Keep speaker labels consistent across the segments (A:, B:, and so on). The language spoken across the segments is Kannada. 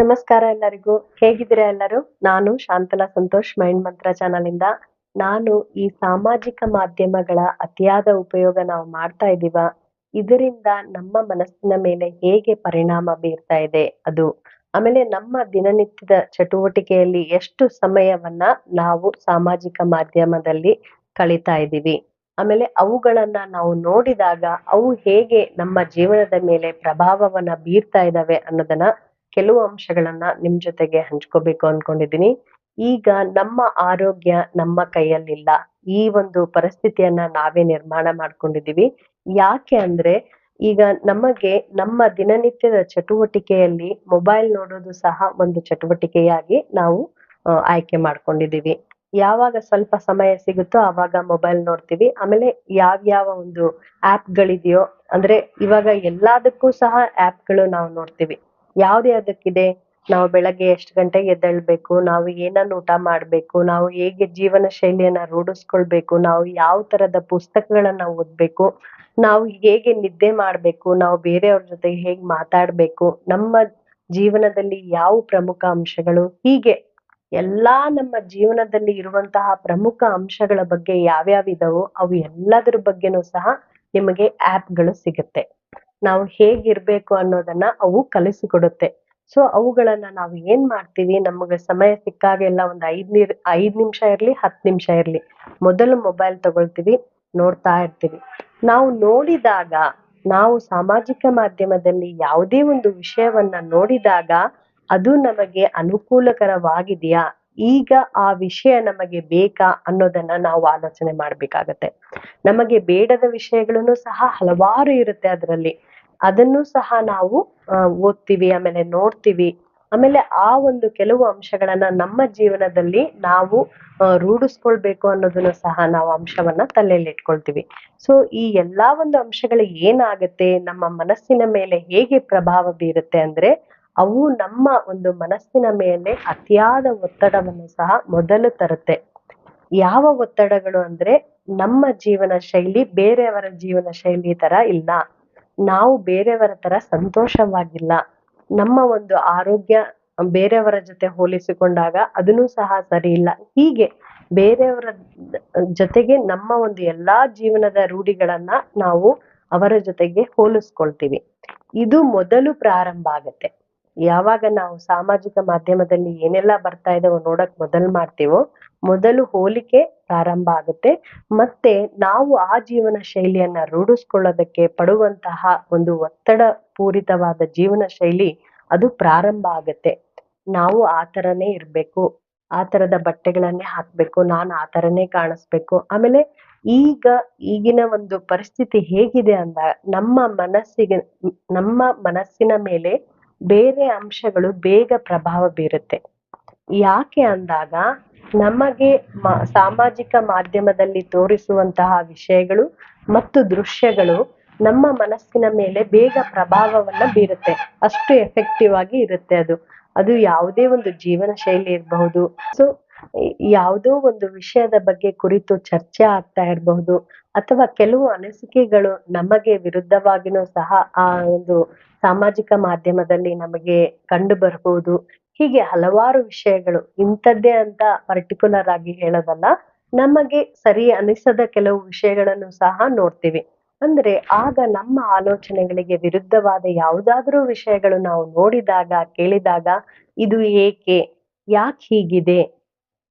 A: ನಮಸ್ಕಾರ ಎಲ್ಲರಿಗೂ. ಹೇಗಿದ್ರೆ ಎಲ್ಲರೂ? ನಾನು ಶಾಂತಲಾ ಸಂತೋಷ್ ಮೈಂಡ್ ಮಂತ್ರ ಚಾನಲ್ ಇಂದ ನಾನು ಈ ಸಾಮಾಜಿಕ ಮಾಧ್ಯಮಗಳ ಅತಿಯಾದ ಉಪಯೋಗ ನಾವು ಮಾಡ್ತಾ ಇದೀವ ಇದರಿಂದ ನಮ್ಮ ಮನಸ್ಸಿನ ಮೇಲೆ ಹೇಗೆ ಪರಿಣಾಮ ಬೀರ್ತಾ ಇದೆ ಅದು. ಆಮೇಲೆ ನಮ್ಮ ದಿನನಿತ್ಯದ ಚಟುವಟಿಕೆಯಲ್ಲಿ ಎಷ್ಟು ಸಮಯವನ್ನ ನಾವು ಸಾಮಾಜಿಕ ಮಾಧ್ಯಮದಲ್ಲಿ ಕಳೀತಾ ಇದ್ದೀವಿ. ಆಮೇಲೆ ಅವುಗಳನ್ನ ನಾವು ನೋಡಿದಾಗ ಅವು ಹೇಗೆ ನಮ್ಮ ಜೀವನದ ಮೇಲೆ ಪ್ರಭಾವವನ್ನ ಬೀರ್ತಾ ಇದಾವೆ ಅನ್ನೋದನ್ನ ಕೆಲವು ಅಂಶಗಳನ್ನ ನಿಮ್ ಜೊತೆಗೆ ಹಂಚ್ಕೋಬೇಕು ಅನ್ಕೊಂಡಿದೀನಿ ಈಗ ನಮ್ಮ ಆರೋಗ್ಯ ನಮ್ಮ ಕೈಯಲ್ಲಿಲ್ಲ. ಈ ಒಂದು ಪರಿಸ್ಥಿತಿಯನ್ನ ನಾವೇ ನಿರ್ಮಾಣ ಮಾಡ್ಕೊಂಡಿದೀವಿ ಯಾಕೆ ಅಂದ್ರೆ ಈಗ ನಮಗೆ ನಮ್ಮ ದಿನನಿತ್ಯದ ಚಟುವಟಿಕೆಯಲ್ಲಿ ಮೊಬೈಲ್ ನೋಡೋದು ಸಹ ಒಂದು ಚಟುವಟಿಕೆಯಾಗಿ ನಾವು ಆಯ್ಕೆ ಮಾಡ್ಕೊಂಡಿದೀವಿ ಯಾವಾಗ ಸ್ವಲ್ಪ ಸಮಯ ಸಿಗುತ್ತೋ ಆವಾಗ ಮೊಬೈಲ್ ನೋಡ್ತೀವಿ. ಆಮೇಲೆ ಯಾವ್ಯಾವ ಒಂದು ಆಪ್ ಗಳಿದೆಯೋ ಅಂದ್ರೆ ಇವಾಗ ಎಲ್ಲದಕ್ಕೂ ಸಹ ಆಪ್ಗಳು ನಾವು ನೋಡ್ತೀವಿ. ಯಾವ್ದು ಯಾವ್ದಕ್ಕಿದೆ ನಾವು ಬೆಳಗ್ಗೆ ಎಷ್ಟು ಗಂಟೆಗೆ ಎದ್ದೇಳ್ಬೇಕು, ನಾವು ಏನನ್ನ ಊಟ ಮಾಡ್ಬೇಕು, ನಾವು ಹೇಗೆ ಜೀವನ ಶೈಲಿಯನ್ನ ರೂಢಿಸ್ಕೊಳ್ಬೇಕು, ನಾವು ಯಾವ ತರದ ಪುಸ್ತಕಗಳನ್ನ ಓದ್ಬೇಕು, ನಾವು ಹೇಗೆ ನಿದ್ದೆ ಮಾಡ್ಬೇಕು, ನಾವು ಬೇರೆಯವ್ರ ಜೊತೆ ಹೇಗ್ ಮಾತಾಡ್ಬೇಕು, ನಮ್ಮ ಜೀವನದಲ್ಲಿ ಯಾವ ಪ್ರಮುಖ ಅಂಶಗಳು, ಹೀಗೆ ಎಲ್ಲಾ ನಮ್ಮ ಜೀವನದಲ್ಲಿ ಇರುವಂತಹ ಪ್ರಮುಖ ಅಂಶಗಳ ಬಗ್ಗೆ ಯಾವ್ಯಾವ ಇದಾವೋ ಅವು ಎಲ್ಲದ್ರ ಬಗ್ಗೆನೂ ಸಹ ನಿಮಗೆ ಆಪ್ಗಳು ಸಿಗುತ್ತೆ. ನಾವು ಹೇಗಿರ್ಬೇಕು ಅನ್ನೋದನ್ನ ಅವು ಕಲಿಸಿಕೊಡುತ್ತೆ. ಸೊ ಅವುಗಳನ್ನ ನಾವು ಏನ್ ಮಾಡ್ತೀವಿ? ನಮಗೆ ಸಮಯ ಸಿಕ್ಕಾಗೆಲ್ಲ ಒಂದ್ ಐದ್ ನೀರ್, ಐದ್ ನಿಮಿಷ ಇರ್ಲಿ ಹತ್ ನಿಮಿಷ ಇರ್ಲಿ. ಮೊದಲು ಮೊಬೈಲ್ ತಗೊಳ್ತೀವಿ, ನೋಡ್ತಾ ಇರ್ತೀವಿ. ನಾವು ನೋಡಿದಾಗ, ನಾವು ಸಾಮಾಜಿಕ ಮಾಧ್ಯಮದಲ್ಲಿ ಯಾವುದೇ ಒಂದು ವಿಷಯವನ್ನ ನೋಡಿದಾಗ, ಅದು ನಮಗೆ ಅನುಕೂಲಕರವಾಗಿದೆಯಾ? ಈಗ ಆ ವಿಷಯ ನಮಗೆ ಬೇಕಾ ಅನ್ನೋದನ್ನ ನಾವು ಆಲೋಚನೆ ಮಾಡ್ಬೇಕಾಗತ್ತೆ. ನಮಗೆ ಬೇಡದ ವಿಷಯಗಳನ್ನು ಸಹ ಹಲವಾರು ಇರುತ್ತೆ ಅದರಲ್ಲಿ. ಅದನ್ನು ಸಹ ನಾವು ಓದ್ತೀವಿ, ಆಮೇಲೆ ನೋಡ್ತೀವಿ. ಆಮೇಲೆ ಆ ಒಂದು ಕೆಲವು ಅಂಶಗಳನ್ನ ನಮ್ಮ ಜೀವನದಲ್ಲಿ ನಾವು ರೂಢಿಸ್ಕೊಳ್ಬೇಕು ಅನ್ನೋದನ್ನು ಸಹ ನಾವು ಅಂಶವನ್ನ ತಲೆಯಲ್ಲಿ ಇಟ್ಕೊಳ್ತೀವಿ. ಸೊ ಈ ಎಲ್ಲಾ ಒಂದು ಅಂಶಗಳು ಏನಾಗತ್ತೆ, ನಮ್ಮ ಮನಸ್ಸಿನ ಮೇಲೆ ಹೇಗೆ ಪ್ರಭಾವ ಬೀರುತ್ತೆ ಅಂದ್ರೆ, ಅವು ನಮ್ಮ ಒಂದು ಮನಸ್ಸಿನ ಮೇಲೆ ಅತಿಯಾದ ಒತ್ತಡವನ್ನು ಸಹ ಮೊದಲು ತರುತ್ತೆ. ಯಾವ ಒತ್ತಡಗಳು ಅಂದ್ರೆ, ನಮ್ಮ ಜೀವನ ಶೈಲಿ ಬೇರೆಯವರ ಜೀವನ ಶೈಲಿ ತರ ಇಲ್ಲ. ನಾವು ಬೇರೆಯವರ ತರ ಸಂತೋಷವಾಗಿಲ್ಲ. ನಮ್ಮ ಒಂದು ಆರೋಗ್ಯ ಬೇರೆಯವರ ಜೊತೆ ಹೋಲಿಸಿಕೊಂಡಾಗ ಅದನ್ನು ಸಹ ಸರಿ ಇಲ್ಲ. ಹೀಗೆ ಬೇರೆಯವರ ಜೊತೆಗೆ ನಮ್ಮ ಒಂದು ಎಲ್ಲಾ ಜೀವನದ ರೂಢಿಗಳನ್ನ ನಾವು ಅವರ ಜೊತೆಗೆ ಹೋಲಿಸ್ಕೊಳ್ತೀವಿ. ಇದು ಮೊದಲು ಪ್ರಾರಂಭ ಆಗತ್ತೆ. ಯಾವಾಗ ನಾವು ಸಾಮಾಜಿಕ ಮಾಧ್ಯಮದಲ್ಲಿ ಏನೆಲ್ಲ ಬರ್ತಾ ಇದಾವೋ ನೋಡಕ್ ಮೊದಲು ಮಾಡ್ತೀವೋ, ಮೊದಲು ಹೋಲಿಕೆ ಪ್ರಾರಂಭ ಆಗುತ್ತೆ. ಮತ್ತೆ ನಾವು ಆ ಜೀವನ ಶೈಲಿಯನ್ನ ರೂಢಿಸ್ಕೊಳ್ಳೋದಕ್ಕೆ ಪಡುವಂತಹ ಒಂದು ಒತ್ತಡ ಪೂರಿತವಾದ ಜೀವನ ಶೈಲಿ ಅದು ಪ್ರಾರಂಭ ಆಗತ್ತೆ. ನಾವು ಆ ತರನೇ ಇರ್ಬೇಕು, ಆ ತರದ ಬಟ್ಟೆಗಳನ್ನೇ ಹಾಕ್ಬೇಕು, ನಾನು ಆ ತರನೇ ಕಾಣಿಸ್ಬೇಕು. ಆಮೇಲೆ ಈಗ ಈಗಿನ ಒಂದು ಪರಿಸ್ಥಿತಿ ಹೇಗಿದೆ ಅಂದ, ನಮ್ಮ ಮನಸ್ಸಿಗೆ, ನಮ್ಮ ಮನಸ್ಸಿನ ಮೇಲೆ ಬೇರೆ ಅಂಶಗಳು ಬೇಗ ಪ್ರಭಾವ ಬೀರುತ್ತೆ. ಯಾಕೆ ಅಂದಾಗ ನಮಗೆ ಮ- ಸಾಮಾಜಿಕ ಮಾಧ್ಯಮದಲ್ಲಿ ತೋರಿಸುವಂತಹ ವಿಷಯಗಳು ಮತ್ತು ದೃಶ್ಯಗಳು ನಮ್ಮ ಮನಸ್ಸಿನ ಮೇಲೆ ಬೇಗ ಪ್ರಭಾವವನ್ನ ಬೀರುತ್ತೆ. ಅಷ್ಟು ಎಫೆಕ್ಟಿವ್ ಆಗಿ ಇರುತ್ತೆ ಅದು. ಅದು ಯಾವುದೇ ಒಂದು ಜೀವನ ಶೈಲಿ ಇರಬಹುದು. ಸೊ ಯಾವುದೋ ಒಂದು ವಿಷಯದ ಬಗ್ಗೆ ಕುರಿತು ಚರ್ಚೆ ಆಗ್ತಾ ಇರಬಹುದು ಅಥವಾ ಕೆಲವು ಅನಿಸಿಕೆಗಳು ನಮಗೆ ವಿರುದ್ಧವಾಗಿನೂ ಸಹ ಆ ಒಂದು ಸಾಮಾಜಿಕ ಮಾಧ್ಯಮದಲ್ಲಿ ನಮಗೆ ಕಂಡು ಬರಬಹುದು. ಹೀಗೆ ಹಲವಾರು ವಿಷಯಗಳು ಇಂಥದ್ದೇ ಅಂತ ಪರ್ಟಿಕ್ಯುಲರ್ ಆಗಿ ಹೇಳೋದಲ್ಲ, ನಮಗೆ ಸರಿ ಅನಿಸದ ಕೆಲವು ವಿಷಯಗಳನ್ನು ಸಹ ನೋಡ್ತೀವಿ. ಅಂದ್ರೆ ಆಗ ನಮ್ಮ ಆಲೋಚನೆಗಳಿಗೆ ವಿರುದ್ಧವಾದ ಯಾವುದಾದ್ರೂ ವಿಷಯಗಳು ನಾವು ನೋಡಿದಾಗ, ಕೇಳಿದಾಗ, ಇದು ಏಕೆ, ಯಾಕೆ ಹೀಗಿದೆ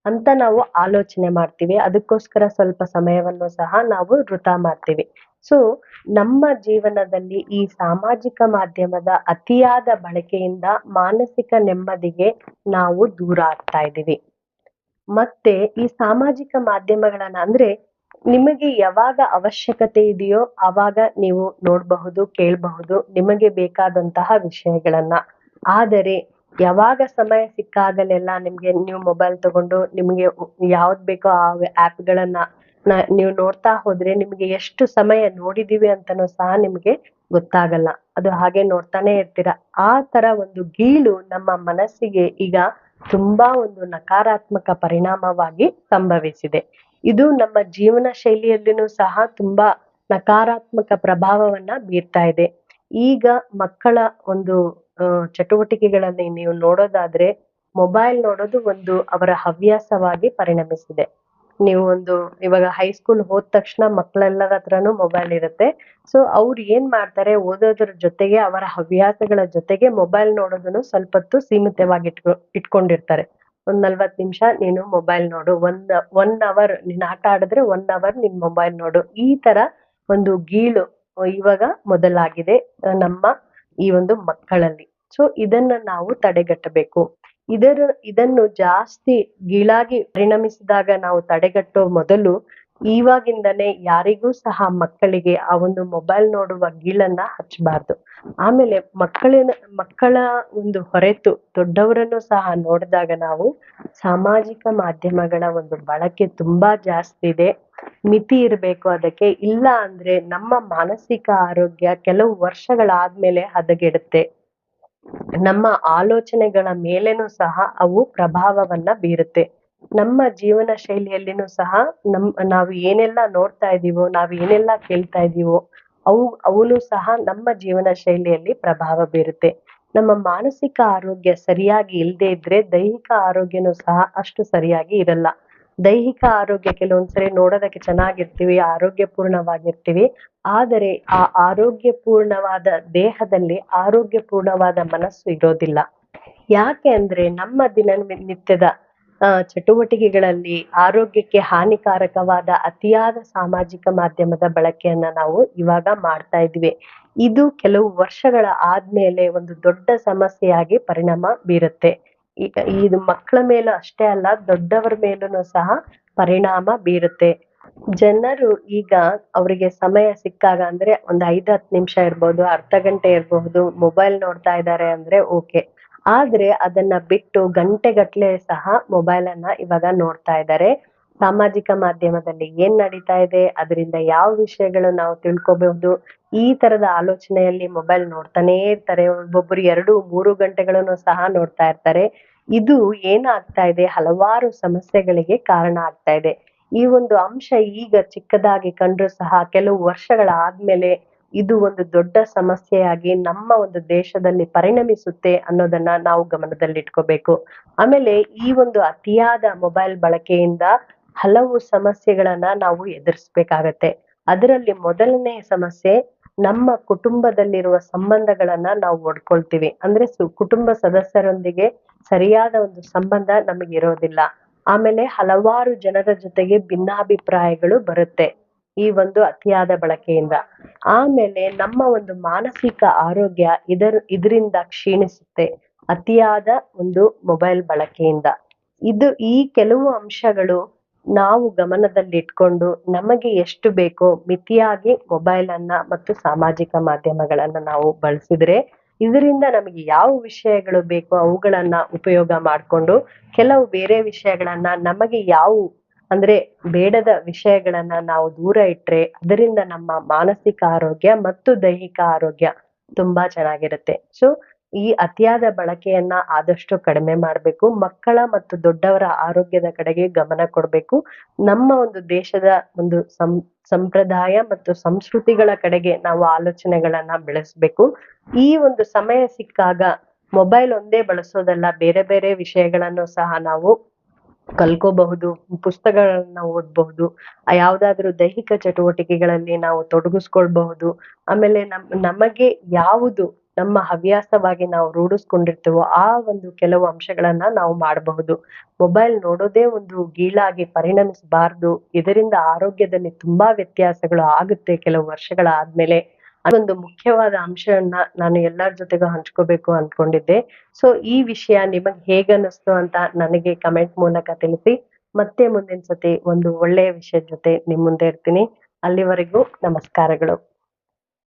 A: ಅಂತ ನಾವು ಆಲೋಚನೆ ಮಾಡ್ತೀವಿ. ಅದಕ್ಕೋಸ್ಕರ ಸ್ವಲ್ಪ ಸಮಯವನ್ನು ಸಹ ನಾವು ವೃತ ಮಾಡ್ತೀವಿ. ಸೊ ನಮ್ಮ ಜೀವನದಲ್ಲಿ ಈ ಸಾಮಾಜಿಕ ಮಾಧ್ಯಮದ ಅತಿಯಾದ ಬಳಕೆಯಿಂದ ಮಾನಸಿಕ ನೆಮ್ಮದಿಗೆ ನಾವು ದೂರ ಆಗ್ತಾ ಇದ್ದೀವಿ. ಮತ್ತೆ ಈ ಸಾಮಾಜಿಕ ಮಾಧ್ಯಮಗಳನ್ನ ಅಂದ್ರೆ ನಿಮಗೆ ಯಾವಾಗ ಅವಶ್ಯಕತೆ ಇದೆಯೋ ಆವಾಗ ನೀವು ನೋಡಬಹುದು, ಕೇಳಬಹುದು, ನಿಮಗೆ ಬೇಕಾದಂತಹ ವಿಷಯಗಳನ್ನ. ಆದರೆ ಯಾವಾಗ ಸಮಯ ಸಿಕ್ಕಾಗಲೆಲ್ಲ ನಿಮ್ಗೆ ನೀವು ಮೊಬೈಲ್ ತಗೊಂಡು ನಿಮ್ಗೆ ಯಾವ್ದ್ ಬೇಕೋ ಆ ಆಪ್ ಗಳನ್ನ ನ- ನೀವು ನೋಡ್ತಾ ಹೋದ್ರೆ ನಿಮ್ಗೆ ಎಷ್ಟು ಸಮಯ ನೋಡಿದೀವಿ ಅಂತನೂ ಸಹ ನಿಮ್ಗೆ ಗೊತ್ತಾಗಲ್ಲ. ಅದು ಹಾಗೆ ನೋಡ್ತಾನೆ ಇರ್ತೀರ. ಆ ತರ ಒಂದು ಗೀಳು ನಮ್ಮ ಮನಸ್ಸಿಗೆ ಈಗ ತುಂಬಾ ಒಂದು ನಕಾರಾತ್ಮಕ ಪರಿಣಾಮವಾಗಿ ಸಂಭವಿಸಿದೆ. ಇದು ನಮ್ಮ ಜೀವನ ಶೈಲಿಯಲ್ಲಿನೂ ಸಹ ತುಂಬಾ ನಕಾರಾತ್ಮಕ ಪ್ರಭಾವವನ್ನ ಬೀರ್ತಾ ಇದೆ. ಈಗ ಮಕ್ಕಳ ಒಂದು ಆ, ಚಟುವಟಿಕೆಗಳಲ್ಲಿ ನೀವು ನೋಡೋದಾದ್ರೆ ಮೊಬೈಲ್ ನೋಡೋದು ಒಂದು ಅವರ ಹವ್ಯಾಸವಾಗಿ ಪರಿಣಮಿಸಿದೆ. ನೀವು ಒಂದು ಇವಾಗ ಹೈಸ್ಕೂಲ್ ಹೋದ ತಕ್ಷಣ ಮಕ್ಕಳೆಲ್ಲರ ಹತ್ರನು ಮೊಬೈಲ್ ಇರುತ್ತೆ. ಸೊ ಅವ್ರು ಏನ್ ಮಾಡ್ತಾರೆ? ಓದೋದ್ರ ಜೊತೆಗೆ ಅವರ ಹವ್ಯಾಸಗಳ ಜೊತೆಗೆ ಮೊಬೈಲ್ ನೋಡೋದನ್ನು ಸ್ವಲ್ಪ ಹೊತ್ತು ಸೀಮಿತವಾಗಿ ಇಟ್ಕೊ ಇಟ್ಕೊಂಡಿರ್ತಾರೆ. ಒಂದ್ ನಲ್ವತ್ ನಿಮಿಷ ನೀನು ಮೊಬೈಲ್ ನೋಡು. ಒಂದ್ ಒನ್ ಅವರ್ ನೀನ್ ಆಟ ಆಡಿದ್ರೆ ಒನ್ ಅವರ್ ನಿನ್ ಮೊಬೈಲ್ ನೋಡು. ಈ ತರ ಒಂದು ಗೀಳು ಇವಾಗ ಮೊದಲಾಗಿದೆ. ನಮ್ಮ ಈ ಒಂದು ಮಕ್ಕಳಲ್ಲಿ. ಸೊ ಇದನ್ನ ನಾವು ತಡೆಗಟ್ಟಬೇಕು. ಇದರ, ಇದನ್ನು ಜಾಸ್ತಿ ಗೀಳಾಗಿ ಪರಿಣಮಿಸಿದಾಗ ನಾವು ತಡೆಗಟ್ಟೋ ಮೊದಲು ಇವಾಗಿಂದನೇ ಯಾರಿಗೂ ಸಹ ಮಕ್ಕಳಿಗೆ ಆ ಒಂದು ಮೊಬೈಲ್ ನೋಡುವ ಗೀಳನ್ನ ಹಚ್ಚಬಾರ್ದು. ಆಮೇಲೆ ಮಕ್ಕಳಿನ, ಮಕ್ಕಳ ಒಂದು ಹೊರೆತು ದೊಡ್ಡವರನ್ನು ಸಹ ನೋಡಿದಾಗ ನಾವು ಸಾಮಾಜಿಕ ಮಾಧ್ಯಮಗಳ ಒಂದು ಬಳಕೆ ತುಂಬಾ ಜಾಸ್ತಿ ಇದೆ. ಮಿತಿ ಇರಬೇಕು ಅದಕ್ಕೆ. ಇಲ್ಲ ಅಂದ್ರೆ ನಮ್ಮ ಮಾನಸಿಕ ಆರೋಗ್ಯ ಕೆಲವು ವರ್ಷಗಳಾದ್ಮೇಲೆ ಹದಗೆಡುತ್ತೆ. ನಮ್ಮ ಆಲೋಚನೆಗಳ ಮೇಲೇನೂ ಸಹ ಅವು ಪ್ರಭಾವವನ್ನ ಬೀರುತ್ತೆ. ನಮ್ಮ ಜೀವನ ಶೈಲಿಯಲ್ಲಿನೂ ಸಹ ನಮ್, ನಾವು ಏನೆಲ್ಲ ನೋಡ್ತಾ ಇದೀವೋ, ನಾವು ಏನೆಲ್ಲ ಕೇಳ್ತಾ ಇದೀವೋ, ಅವು, ಅವನು ಸಹ ನಮ್ಮ ಜೀವನ ಶೈಲಿಯಲ್ಲಿ ಪ್ರಭಾವ ಬೀರುತ್ತೆ. ನಮ್ಮ ಮಾನಸಿಕ ಆರೋಗ್ಯ ಸರಿಯಾಗಿ ಇಲ್ಲದೆ ಇದ್ರೆ ದೈಹಿಕ ಆರೋಗ್ಯನೂ ಸಹ ಅಷ್ಟು ಸರಿಯಾಗಿ ಇರಲ್ಲ. ದೈಹಿಕ ಆರೋಗ್ಯ ಕೆಲವೊಂದ್ಸರಿ ನೋಡೋದಕ್ಕೆ ಚೆನ್ನಾಗಿರ್ತೀವಿ, ಆರೋಗ್ಯಪೂರ್ಣವಾಗಿರ್ತೀವಿ. ಆದರೆ ಆ ಆರೋಗ್ಯಪೂರ್ಣವಾದ ದೇಹದಲ್ಲಿ ಆರೋಗ್ಯಪೂರ್ಣವಾದ ಮನಸ್ಸು ಇರೋದಿಲ್ಲ. ಯಾಕೆ ಅಂದ್ರೆ ನಮ್ಮ ದಿನನಿತ್ಯದ ಚಟುವಟಿಕೆಗಳಲ್ಲಿ ಆರೋಗ್ಯಕ್ಕೆ ಹಾನಿಕಾರಕವಾದ ಅತಿಯಾದ ಸಾಮಾಜಿಕ ಮಾಧ್ಯಮದ ಬಳಕೆಯನ್ನ ನಾವು ಇವಾಗ ಮಾಡ್ತಾ ಇದ್ವಿ ಇದು ಕೆಲವು ವರ್ಷಗಳ ಆದ್ಮೇಲೆ ಒಂದು ದೊಡ್ಡ ಸಮಸ್ಯೆಯಾಗಿ ಪರಿಣಾಮ ಬೀರುತ್ತೆ. ಇದು ಮಕ್ಕಳ ಮೇಲೂ ಅಷ್ಟೇ ಅಲ್ಲ, ದೊಡ್ಡವರ ಮೇಲೂ ಸಹ ಪರಿಣಾಮ ಬೀರುತ್ತೆ. ಜನರು ಈಗ ಅವರಿಗೆ ಸಮಯ ಸಿಕ್ಕಾಗ ಅಂದ್ರೆ ಒಂದ್ ಐದ್ ಹತ್ತು ನಿಮಿಷ ಇರ್ಬೋದು, ಅರ್ಧ ಗಂಟೆ ಇರಬಹುದು ಮೊಬೈಲ್ ನೋಡ್ತಾ ಇದ್ದಾರೆ ಅಂದ್ರೆ ಓಕೆ ಆದ್ರೆ ಅದನ್ನ ಬಿಟ್ಟು ಗಂಟೆಗಟ್ಲೆ ಸಹ ಮೊಬೈಲ್ ಅನ್ನ ಇವಾಗ ನೋಡ್ತಾ ಇದ್ದಾರೆ. ಸಾಮಾಜಿಕ ಮಾಧ್ಯಮದಲ್ಲಿ ಏನ್ ನಡೀತಾ ಇದೆ, ಅದರಿಂದ ಯಾವ ವಿಷಯಗಳು ನಾವು ತಿಳ್ಕೊಬಹುದು, ಈ ತರದ ಆಲೋಚನೆಯಲ್ಲಿ ಮೊಬೈಲ್ ನೋಡ್ತಾನೆ ಇರ್ತಾರೆ, ಒಬ್ಬೊಬ್ರು ಎರಡು, ಮೂರು ಗಂಟೆಗಳನ್ನು ಸಹ ನೋಡ್ತಾ ಇರ್ತಾರೆ. ಇದು ಏನಾಗ್ತಾ ಇದೆ, ಹಲವಾರು ಸಮಸ್ಯೆಗಳಿಗೆ ಕಾರಣ ಆಗ್ತಾ ಇದೆ. ಈ ಒಂದು ಅಂಶ ಈಗ ಚಿಕ್ಕದಾಗಿ ಕಂಡ್ರು ಸಹ, ಕೆಲವು ವರ್ಷಗಳ ಆದ್ಮೇಲೆ ಇದು ಒಂದು ದೊಡ್ಡ ಸಮಸ್ಯೆಯಾಗಿ ನಮ್ಮ ಒಂದು ದೇಶದಲ್ಲಿ ಪರಿಣಮಿಸುತ್ತೆ ಅನ್ನೋದನ್ನ ನಾವು ಗಮನದಲ್ಲಿಟ್ಕೋಬೇಕು. ಆಮೇಲೆ ಈ ಒಂದು ಅತಿಯಾದ ಮೊಬೈಲ್ ಬಳಕೆಯಿಂದ ಹಲವು ಸಮಸ್ಯೆಗಳನ್ನ ನಾವು ಎದುರಿಸ್ಬೇಕಾಗತ್ತೆ. ಅದರಲ್ಲಿ ಮೊದಲನೇ ಸಮಸ್ಯೆ ನಮ್ಮ ಕುಟುಂಬದಲ್ಲಿರುವ ಸಂಬಂಧಗಳನ್ನ ನಾವು ಒಡ್ಕೊಳ್ತೀವಿ. ಅಂದ್ರೆ ಸು, ಕುಟುಂಬ ಸದಸ್ಯರೊಂದಿಗೆ ಸರಿಯಾದ ಒಂದು ಸಂಬಂಧ ನಮಗಿರೋದಿಲ್ಲ ಆಮೇಲೆ ಹಲವಾರು ಜನರ ಜೊತೆಗೆ ಭಿನ್ನಾಭಿಪ್ರಾಯಗಳು ಬರುತ್ತೆ ಈ ಒಂದು ಅತಿಯಾದ ಬಳಕೆಯಿಂದ. ಆಮೇಲೆ ನಮ್ಮ ಒಂದು ಮಾನಸಿಕ ಆರೋಗ್ಯ ಇದರ, ಇದರಿಂದ ಕ್ಷೀಣಿಸುತ್ತೆ ಅತಿಯಾದ ಒಂದು ಮೊಬೈಲ್ ಬಳಕೆಯಿಂದ. ಇದು ಈ ಕೆಲವು ಅಂಶಗಳು ನಾವು ಗಮನದಲ್ಲಿಟ್ಕೊಂಡು ನಮಗೆ ಎಷ್ಟು ಬೇಕೋ ಮಿತಿಯಾಗಿ ಮೊಬೈಲ್ ಅನ್ನ ಮತ್ತು ಸಾಮಾಜಿಕ ಮಾಧ್ಯಮಗಳನ್ನ ನಾವು ಬಳಸಿದ್ರೆ ಇದರಿಂದ ನಮಗೆ ಯಾವ ವಿಷಯಗಳು ಬೇಕೋ ಅವುಗಳನ್ನ ಉಪಯೋಗ ಮಾಡಿಕೊಂಡು ಕೆಲವು ಬೇರೆ ವಿಷಯಗಳನ್ನ ನಮಗೆ ಯಾವ ಅಂದ್ರೆ ಬೇಡದ ವಿಷಯಗಳನ್ನ ನಾವು ದೂರ ಇಟ್ರೆ ಅದರಿಂದ ನಮ್ಮ ಮಾನಸಿಕ ಆರೋಗ್ಯ ಮತ್ತು ದೈಹಿಕ ಆರೋಗ್ಯ ತುಂಬಾ ಚೆನ್ನಾಗಿರುತ್ತೆ. ಸೊ ಈ ಅತಿಯಾದ ಬಳಕೆಯನ್ನ ಆದಷ್ಟು ಕಡಿಮೆ ಮಾಡ್ಬೇಕು. ಮಕ್ಕಳ ಮತ್ತು ದೊಡ್ಡವರ ಆರೋಗ್ಯದ ಕಡೆಗೆ ಗಮನ ಕೊಡ್ಬೇಕು. ನಮ್ಮ ಒಂದು ದೇಶದ ಒಂದು ಸಂ, ಸಂಪ್ರದಾಯ ಮತ್ತು ಸಂಸ್ಕೃತಿಗಳ ಕಡೆಗೆ ನಾವು ಆಲೋಚನೆಗಳನ್ನ ಬೆಳೆಸ್ಬೇಕು. ಈ ಒಂದು ಸಮಯ ಸಿಕ್ಕಾಗ ಮೊಬೈಲ್ ಒಂದೇ ಬಳಸೋದಲ್ಲ, ಬೇರೆ ಬೇರೆ ವಿಷಯಗಳನ್ನು ಸಹ ನಾವು ಕಲ್ಕೋಬಹುದು, ಪುಸ್ತಕಗಳನ್ನ ಓದಬಹುದು, ಯಾವ್ದಾದ್ರು ದೈಹಿಕ ಚಟುವಟಿಕೆಗಳಲ್ಲಿ ನಾವು ತೊಡಗಿಸ್ಕೊಳ್ಬಹುದು. ಆಮೇಲೆ ನಮ್, ನಮಗೆ ಯಾವುದು ನಮ್ಮ ಹವ್ಯಾಸವಾಗಿ ನಾವು ರೂಢಿಸ್ಕೊಂಡಿರ್ತೀವೋ ಆ ಒಂದು ಕೆಲವು ಅಂಶಗಳನ್ನ ನಾವು ಮಾಡಬಹುದು. ಮೊಬೈಲ್ ನೋಡೋದೇ ಒಂದು ಗೀಳಾಗಿ ಪರಿಣಮಿಸಬಾರ್ದು. ಇದರಿಂದ ಆರೋಗ್ಯದಲ್ಲಿ ತುಂಬಾ ವ್ಯತ್ಯಾಸಗಳು ಆಗುತ್ತೆ ಕೆಲವು ವರ್ಷಗಳಾದ್ಮೇಲೆ ಅದೊಂದು ಮುಖ್ಯವಾದ ಅಂಶವನ್ನ ನಾನು ಎಲ್ಲರ ಜೊತೆಗೂ ಹಂಚ್ಕೋಬೇಕು ಅನ್ಕೊಂಡಿದ್ದೆ. ಸೊ ಈ ವಿಷಯ ನಿಮಗೆ ಹೇಗನ್ನಿಸ್ತು ಅಂತ ನನಗೆ ಕಮೆಂಟ್ ಮೂಲಕ ತಿಳಿಸಿ. ಮತ್ತೆ ಮುಂದಿನ ಸತಿ ಒಂದು ಒಳ್ಳೆಯ ವಿಷಯದ ಜೊತೆ ನಿಮ್ ಮುಂದೆ ಇರ್ತೀನಿ. ಅಲ್ಲಿವರೆಗೂ ನಮಸ್ಕಾರಗಳು.